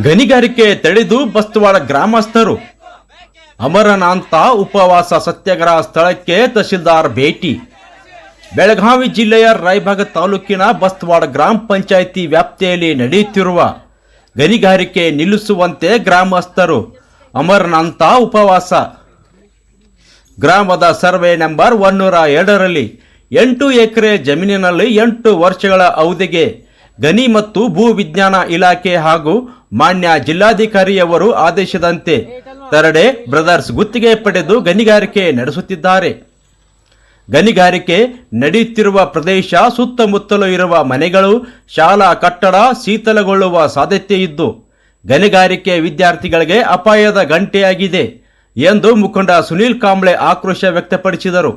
ಗಣಿಗಾರಿಕೆ ತಡೆದು ಬಸ್ತವಾಡ ಗ್ರಾಮಸ್ಥರು. ಅಮರನಾಂತ ಉಪವಾಸ ಸತ್ಯಾಗ್ರಹ ಸ್ಥಳಕ್ಕೆ ತಹಶೀಲ್ದಾರ್ ಭೇಟಿ. ಬೆಳಗಾವಿ ಜಿಲ್ಲೆಯ ರಾಯಭಾಗ ತಾಲೂಕಿನ ಬಸ್ತವಾಡ ಗ್ರಾಮ ಪಂಚಾಯಿತಿ ವ್ಯಾಪ್ತಿಯಲ್ಲಿ ನಡೆಯುತ್ತಿರುವ ಗಣಿಗಾರಿಕೆ ನಿಲ್ಲಿಸುವಂತೆ ಗ್ರಾಮಸ್ಥರು ಅಮರನಾಂತ ಉಪವಾಸ. ಗ್ರಾಮದ ಸರ್ವೆ ನಂಬರ್ ಒನ್ನೂರ ಎರಡರಲ್ಲಿ ಎಂಟು ಎಕರೆ ಜಮೀನಿನಲ್ಲಿ ಎಂಟು ವರ್ಷಗಳ ಅವಧಿಗೆ ಗಣಿ ಮತ್ತು ಭೂ ವಿಜ್ಞಾನ ಇಲಾಖೆ ಹಾಗೂ ಮಾನ್ಯ ಜಿಲ್ಲಾಧಿಕಾರಿಯವರು ಆದೇಶದಂತೆ ತರಡೆ ಬ್ರದರ್ಸ್ ಗುತ್ತಿಗೆ ಪಡೆದು ಗಣಿಗಾರಿಕೆ ನಡೆಸುತ್ತಿದ್ದಾರೆ. ಗಣಿಗಾರಿಕೆ ನಡೆಯುತ್ತಿರುವ ಪ್ರದೇಶ ಸುತ್ತಮುತ್ತಲು ಇರುವ ಮನೆಗಳು, ಶಾಲಾ ಕಟ್ಟಡ ಶೀತಲಗೊಳ್ಳುವ ಸಾಧ್ಯತೆ ಇದ್ದು, ಗಣಿಗಾರಿಕೆ ವಿದ್ಯಾರ್ಥಿಗಳಿಗೆ ಅಪಾಯದ ಗಂಟೆಯಾಗಿದೆ ಎಂದು ಮುಖಂಡ ಸುನೀಲ್ ಕಾಂಬ್ಳೆ ಆಕ್ರೋಶ ವ್ಯಕ್ತಪಡಿಸಿದರು.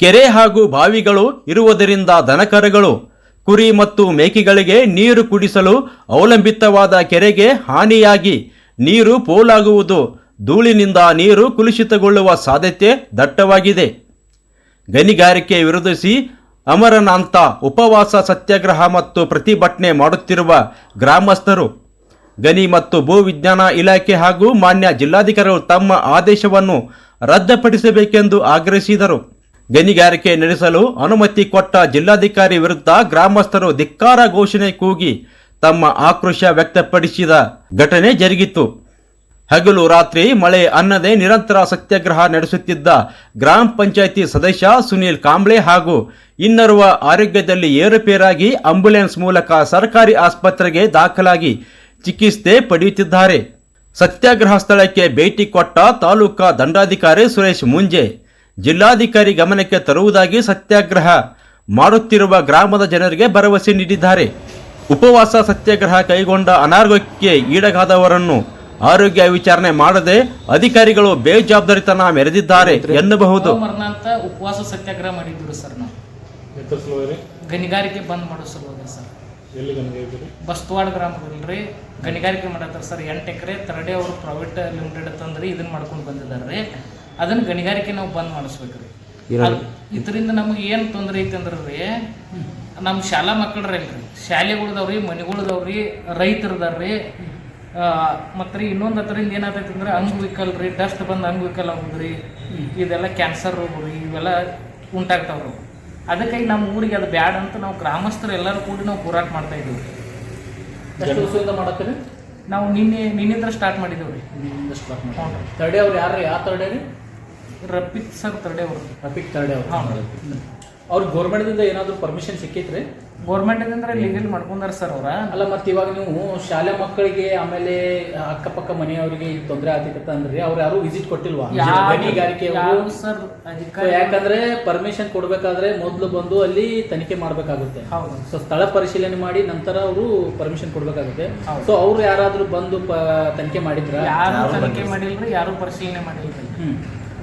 ಕೆರೆ ಹಾಗೂ ಬಾವಿಗಳು ಇರುವುದರಿಂದ ದನಕರುಗಳು ಕುರಿ ಮತ್ತು ಮೇಕೆಗಳಿಗೆ ನೀರು ಕುಡಿಸಲು ಅವಲಂಬಿತವಾದ ಕೆರೆಗೆ ಹಾನಿಯಾಗಿ ನೀರು ಪೋಲಾಗುವುದು. ಧೂಳಿನಿಂದ ನೀರು ಕುಲುಷಿತಗೊಳ್ಳುವ ಸಾಧ್ಯತೆ ದಟ್ಟವಾಗಿದೆ. ಗಣಿಗಾರಿಕೆ ವಿರೋಧಿಸಿ ಅಮರನಾಂತ ಉಪವಾಸ ಸತ್ಯಾಗ್ರಹ ಮತ್ತು ಪ್ರತಿಭಟನೆ ಮಾಡುತ್ತಿರುವ ಗ್ರಾಮಸ್ಥರು, ಗಣಿ ಮತ್ತು ಭೂ ವಿಜ್ಞಾನ ಇಲಾಖೆ ಹಾಗೂ ಮಾನ್ಯ ಜಿಲ್ಲಾಧಿಕಾರಿಗಳು ತಮ್ಮ ಆದೇಶವನ್ನು ರದ್ದುಪಡಿಸಬೇಕೆಂದು ಆಗ್ರಹಿಸಿದರು. ಗಣಿಗಾರಿಕೆ ನಡೆಸಲು ಅನುಮತಿ ಕೊಟ್ಟ ಜಿಲ್ಲಾಧಿಕಾರಿ ವಿರುದ್ಧ ಗ್ರಾಮಸ್ಥರು ಧಿಕ್ಕಾರ ಘೋಷಣೆ ಕೂಗಿ ತಮ್ಮ ಆಕ್ರೋಶ ವ್ಯಕ್ತಪಡಿಸಿದ ಘಟನೆ ಜರುಗಿತು. ಹಗಲು ರಾತ್ರಿ ಮಳೆ ಅನ್ನದೇ ನಿರಂತರ ಸತ್ಯಾಗ್ರಹ ನಡೆಸುತ್ತಿದ್ದ ಗ್ರಾಮ ಪಂಚಾಯಿತಿ ಸದಸ್ಯ ಸುನೀಲ್ ಕಾಂಬ್ಳೆ ಹಾಗೂ ಇನ್ನರುವ ಆರೋಗ್ಯದಲ್ಲಿ ಏರುಪೇರಾಗಿ ಆಂಬ್ಯುಲೆನ್ಸ್ ಮೂಲಕ ಸರ್ಕಾರಿ ಆಸ್ಪತ್ರೆಗೆ ದಾಖಲಾಗಿ ಚಿಕಿತ್ಸೆ ಪಡೆಯುತ್ತಿದ್ದಾರೆ. ಸತ್ಯಾಗ್ರಹ ಸ್ಥಳಕ್ಕೆ ಭೇಟಿ ಕೊಟ್ಟ ತಾಲೂಕಾ ದಂಡಾಧಿಕಾರಿ ಸುರೇಶ್ ಮುಂಜೆ ಜಿಲ್ಲಾಧಿಕಾರಿ ಗಮನಕ್ಕೆ ತರುವುದಾಗಿ ಸತ್ಯಾಗ್ರಹ ಮಾಡುತ್ತಿರುವ ಗ್ರಾಮದ ಜನರಿಗೆ ಭರವಸೆ ನೀಡಿದ್ದಾರೆ. ಉಪವಾಸ ಸತ್ಯಾಗ್ರಹ ಕೈಗೊಂಡ ಅನಾರೋಗ್ಯಕ್ಕೆ ಈಡಾಗದವರನ್ನು ಆರೋಗ್ಯ ವಿಚಾರಣೆ ಮಾಡದೆ ಅಧಿಕಾರಿಗಳು ಬೇಜವಾಬ್ದಾರಿತನ ಮೆರೆದಿದ್ದಾರೆ ಎನ್ನಬಹುದು. ಉಪವಾಸ ಸತ್ಯಾಗ್ರಹ ಮಾಡಿದ್ರು ಸರ್ ನಾವು? ಗಣಿಗಾರಿಕೆ ಬಂದ್ ಮಾಡೋ ಸಲುವಾಗಿ ಸರ್. ಬಸ್ತವಾಡ ಗ್ರಾಮದಲ್ಲಿ ಗಣಿಗಾರಿಕೆ ಮಾಡತ್ತಾರ ಸರ್ ಎಂಟು ಎಕರೆ ತರಡೆ ಅವರು ಪ್ರೈವೇಟ್ ಲಿಮಿಟೆಡ್ ತಂದ್ರಿ ಇದನ್ನ ಮಾಡ್ಕೊಂಡು ಬಂದಿದ್ದಾರೆ ರೀ ಅದನ್ನ ಗಣಿಗಾರಿಕೆ ನಾವು ಬಂದ್ ಮಾಡಿಸ್ಬೇಕ್ರಿ. ಇದರಿಂದ ನಮಗೆ ಏನು ತೊಂದರೆ ಐತೆ ಅಂದ್ರೆ ರೀ ನಮ್ಮ ಶಾಲಾ ಮಕ್ಕಳ್ರಿ ಶಾಲೆಗಳ್ದವ್ರಿ ಮನೆಗಳ್ದವ್ರಿ ರೈತರದಾರ್ರಿ ಮತ್ತು ರೀ ಇನ್ನೊಂದು ಅದರಿಂದ ಏನಾಗ್ತೈತೆ ಅಂದ್ರೆ ಅಂಗವಿಕಲ್ ರೀ ಡಸ್ಟ್ ಬಂದು ಅಂಗವಿಕಲ್ ಆಗುದ್ರಿ ಇದೆಲ್ಲ ಕ್ಯಾನ್ಸರ್ ರೋಗ ರೀ ಇವೆಲ್ಲ ಉಂಟಾಗ್ತಾವ್ರಿ. ಅದಕ್ಕಾಗಿ ನಮ್ಮ ಊರಿಗೆ ಅದು ಬ್ಯಾಡ್ ಅಂತ ನಾವು ಗ್ರಾಮಸ್ಥರು ಎಲ್ಲರೂ ಕೂಡಿ ನಾವು ಹೋರಾಟ ಮಾಡ್ತಾ ಇದ್ದೀವಿ ಎಷ್ಟು ದಿವಸದಿಂದ ಮಾಡತ್ತೀರಿ? ನಾವು ನಿನ್ನೆ ನಿನ್ನಿಂದ ಸ್ಟಾರ್ಟ್ ಮಾಡಿದ್ದೇವೆ ರೀ ನಿಮ್ಮಿಂದ ಸ್ಟಾರ್ಟ್ ಮಾಡಿ ತರ್ಡೆ ಅವ್ರು ಯಾರು ಯಾವ ತರ್ಡೆ ರೀ? ರಫೀಕ್ ಸರ್ ತರ್ಡೆ ಅವರು ರಫೀಕ್ ತರ್ಡೆ ಅವರು ಹಾಂ. ಅವ್ರು ಗೌರ್ಮೆಂಟ್ದಿಂದ ಏನಾದರೂ ಪರ್ಮಿಷನ್ ಸಿಕ್ಕೈತ್ರಿ ಗೌರ್ಮೆಂಟಿಂದ ಲೀಗಲ್ ಮಾಡ್ಕೊಂಡಾರ ಸರ್ ಅವ್ರ. ಅಲ್ಲ ಮತ್ತೆ ಇವಾಗ ನೀವು ಶಾಲೆ ಮಕ್ಕಳಿಗೆ ಆಮೇಲೆ ಅಕ್ಕಪಕ್ಕ ಮನೆಯವರಿಗೆ ತೊಂದರೆ ಆಗ್ತಿತ್ತ ಅಂದ್ರೆ ಅವ್ರು ಯಾರು ವಿಸಿಟ್ ಕೊಟ್ಟಿಲ್ವಾ? ಗಣಿಗಾರಿಕೆ ಸರ್ ಯಾಕಂದ್ರೆ ಪರ್ಮಿಷನ್ ಕೊಡ್ಬೇಕಾದ್ರೆ ಮೊದಲು ಬಂದು ಅಲ್ಲಿ ತನಿಖೆ ಮಾಡ್ಬೇಕಾಗುತ್ತೆ. ಹೌದು. ಸೊ ಸ್ಥಳ ಪರಿಶೀಲನೆ ಮಾಡಿ ನಂತರ ಅವರು ಪರ್ಮಿಷನ್ ಕೊಡ್ಬೇಕಾಗುತ್ತೆ. ಸೊ ಅವ್ರು ಯಾರಾದ್ರೂ ಬಂದು ತನಿಖೆ ಮಾಡಿದ್ರ? ಯಾರು ತನಿಖೆ ಮಾಡಿಲ್ರಿ ಯಾರು ಪರಿಶೀಲನೆ ಮಾಡಿಲ್ರಿ. ಹ್ಮ್.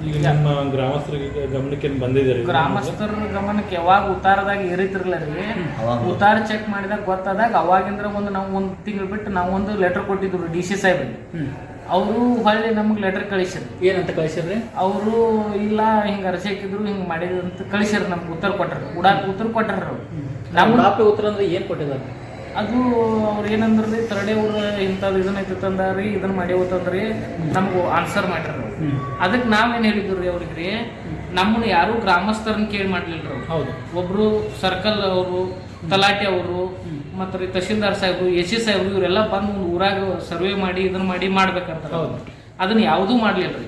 ಈಗ ನಮ್ಮ ಗ್ರಾಮಸ್ಥರಿಗೆ ಗಮನಕ್ಕೆ ಬಂದಿದ್ದಾರೆ ಗ್ರಾಮಸ್ಥರ ಗಮನಕ್ಕೆ ಯಾವಾಗ ಉತ್ತಾರದಾಗ ಏರಿತಿರ್ಲ ರೀ? ಉತ್ತಾರ ಚೆಕ್ ಮಾಡಿದಾಗ ಗೊತ್ತಾದಾಗ ಅವಾಗಿಂದ್ರ ಒಂದು ನಾವು ಒಂದು ತಿಂಗಳು ಬಿಟ್ಟು ನಾವು ಒಂದು ಲೆಟರ್ ಕೊಟ್ಟಿದ್ರು ಡಿ ಸಿ ಸಾಹೇಬ್ ಅವರು ಹೊಳ್ಳಿ ನಮ್ಗೆ ಲೆಟರ್ ಕಳಿಸಿದ್ರು. ಏನಂತ ಕಳಿಸಿದ್ರಿ ಅವರು ಇಲ್ಲ ಹಿಂಗೆ ಅರ್ಜಿ ಹಾಕಿದ್ರು ಹಿಂಗೆ ಮಾಡಿದ್ರು ಅಂತ ಕಳಿಸಿದ್ರು ನಮ್ಗೆ ಉತ್ತರ ಕೊಟ್ಟರು ಉಡಾಕ್ ಉತ್ತರ ಕೊಟ್ಟರು ಅವ್ರು. ನಮ್ಮ ಉಡಾಪಿ ಉತ್ತರ ಅಂದ್ರೆ ಏನ್ ಕೊಟ್ಟಿದ್ದಾರೆ? ಅದು ಅವ್ರು ಏನಂದ್ರಿ ತರಡೆ ಅವ್ರು ಇಂಥದ್ದು ಇದನ್ನ ರೀ ಇದನ್ನ ಮಾಡ್ಯಾವತ್ತಂದ್ರಿ ನಮ್ಗೆ ಆನ್ಸರ್ ಮಾಡ್ಯಾರ ಅದಕ್ಕೆ ನಾವೇನು ಹೇಳಿದ್ರು ರೀ ಅವ್ರಿಗೆ ನಮ್ಮನ್ನ ಯಾರು ಗ್ರಾಮಸ್ಥರನ್ನ ಕೇಳಿ ಮಾಡ್ಲಿಲ್ರಿ ಅವ್ರು. ಹೌದು. ಒಬ್ರು ಸರ್ಕಲ್ ಅವರು ತಲಾಟೆ ಅವರು ಮತ್ತು ರೀ ತಹಶೀಲ್ದಾರ್ ಸಾಹೇಬ್ರು ಎಸ್ ಸಿ ಸಾಹೇಬ್ರು ಇವರೆಲ್ಲ ಬಂದು ಒಂದು ಊರಾಗ ಸರ್ವೆ ಮಾಡಿ ಇದನ್ನ ಮಾಡಿ ಮಾಡ್ಬೇಕಂತ. ಹೌದು. ಅದನ್ನ ಯಾವುದೂ ಮಾಡ್ಲಿಲ್ಲ ರೀ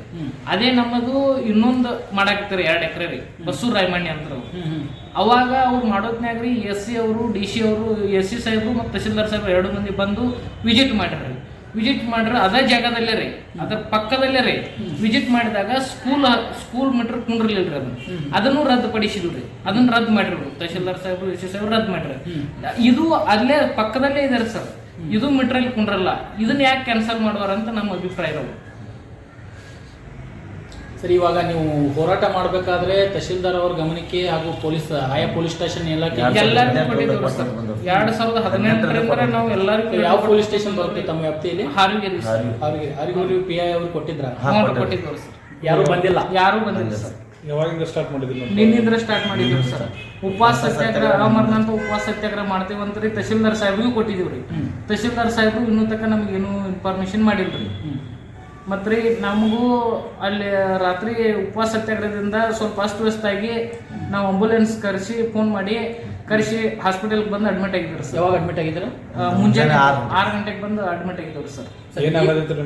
ಅದೇ ನಮ್ಮದು ಇನ್ನೊಂದು ಮಾಡಾಕತ್ತಾರೆ ಎರಡು ಎಕರೆ ರೀ ಬಸ್ಸೂರ್ ರಾಯಮಣ್ಣಿ ಅಂತ ಅವಾಗ ಅವ್ರು ಮಾಡೋದ್ನಾಗ ರೀ ಎಸ್ ಸಿ ಅವರು ಡಿ ಸಿ ಅವರು ಎಸ್ ಸಿ ಸಾಹೇಬರು ಮತ್ತು ತಹಶೀಲ್ದಾರ್ ಸಾಹೇಬ್ರು ಎರಡು ಮಂದಿ ಬಂದು ವಿಸಿಟ್ ಮಾಡ್ರಿ ವಿಸಿಟ್ ಮಾಡ್ರಿ ಅದೇ ಜಾಗದಲ್ಲೇ ರೀ ಅದ್ರ ಪಕ್ಕದಲ್ಲೇ ರೀ. ವಿಸಿಟ್ ಮಾಡಿದಾಗ ಸ್ಕೂಲ್ ಸ್ಕೂಲ್ ಮೀಟರ್ ಕುಂಡ್ರಲಿಲ್ಲ ರೀ ಅದನ್ನ ಅದನ್ನು ರದ್ದುಪಡಿಸಿದ್ರು ರೀ ಅದನ್ನ ರದ್ದು ಮಾಡಿರು ತಹಶೀಲ್ದಾರ್ ಸಾಹೇಬ್ರು ಎಸ್ ಸಿ ಸಾಹೇಬ್ರು ರದ್ದು ಮಾಡ್ರಿ. ಇದು ಅಲ್ಲೇ ಪಕ್ಕದಲ್ಲೇ ಇದೆ ಸರ್. ಇದು ಮೀಟ್ರಲ್ಲಿ ಕುಂಡ್ರಲ್ಲ ಇದನ್ನ ಯಾಕೆ ಕ್ಯಾನ್ಸಲ್ ಮಾಡುವಾರ ಅಂತ ನಮ್ಮ ಅಭಿಪ್ರಾಯ ಇರೋದು. ಸರಿ ಇವಾಗ ನೀವು ಹೋರಾಟ ಮಾಡಬೇಕಾದ್ರೆ ತಹಶೀಲ್ದಾರ್ ಅವ್ರ ಗಮನಕ್ಕೆ ಹಾಗೂ ಪೊಲೀಸ್ ಆಯಾ ಪೊಲೀಸ್ ಸ್ಟೇಷನ್ ಇಲಾಖೆ ಎರಡ್ ಸಾವಿರದ ಹದಿನೆಂಟರಿಂದ ನಾವು ಎಲ್ಲರಿಗೂ ಯಾವ ಪೊಲೀಸ್ ಸ್ಟೇಷನ್ ಬರುತ್ತೆ ತಮ್ಮ ವ್ಯಾಪ್ತಿಯಲ್ಲಿ? ಹಾರಿಗೆರಿ ಅವ್ರಿಗೆ ಪಿ ಐ ಅವ್ರು ಕೊಟ್ಟಿದ್ರ? ಕೊಟ್ಟಿದ್ದೇವೆ ಸರ್. ಯಾರು ಬಂದಿಲ್ಲ? ಯಾರು ಬಂದಿಲ್ಲ ಸರ್. ಯಾವಾಗಿಂದ ಸ್ಟಾರ್ಟ್ ಮಾಡಿದ್ರು ನಿನ್ನಿಂದ್ರ ಸ್ಟಾರ್ಟ್ ಮಾಡಿದ್ರು ಸರ್. ಉಪವಾಸ ಸತ್ಯಾಗ್ರಹ ಅಮರ್ನಾಥ ಉಪವಾಸ ಸತ್ಯಾಗ್ರಹ ಮಾಡ್ತೀವಿ ಅಂತ ರೀ ತಹಶೀಲ್ದಾರ್ ಸಾಹೇಬ್ಗೂ ಕೊಟ್ಟಿದ್ದೀವಿ ರೀ. ತಹಶೀಲ್ದಾರ್ ಸಾಹೇಬ್ರು ಇನ್ನೂ ತನಕ ಏನು ಇನ್ಫಾರ್ಮೇಶನ್ ಮಾಡಿಲ್ರಿ ಮತ್ತು ರೀ ನಮಗೂ ಅಲ್ಲಿ ರಾತ್ರಿ ಉಪವಾಸ ಸತ್ಯಾಗ್ರಹದಿಂದ ಸ್ವಲ್ಪ ಅಸ್ತವ್ಯಸ್ತಾಗಿ ನಾವು ಆಂಬುಲೆನ್ಸ್ ಕರೆಸಿ ಫೋನ್ ಮಾಡಿ ಕರೆಸಿ ಹಾಸ್ಪಿಟಲ್ಗೆ ಬಂದು ಅಡ್ಮಿಟ್ ಆಗಿದ್ರು ಸರ್. ಯಾವಾಗ ಅಡ್ಮಿಟ್ ಆಗಿದ್ರು ಮುಂಜಾನೆ ಆರು ಗಂಟೆಗೆ. ಬಂದು ಅಡ್ಮಿಟ್ ಆಗಿದ್ರು ಸರ್. ಏನಾಗುತ್ತೆ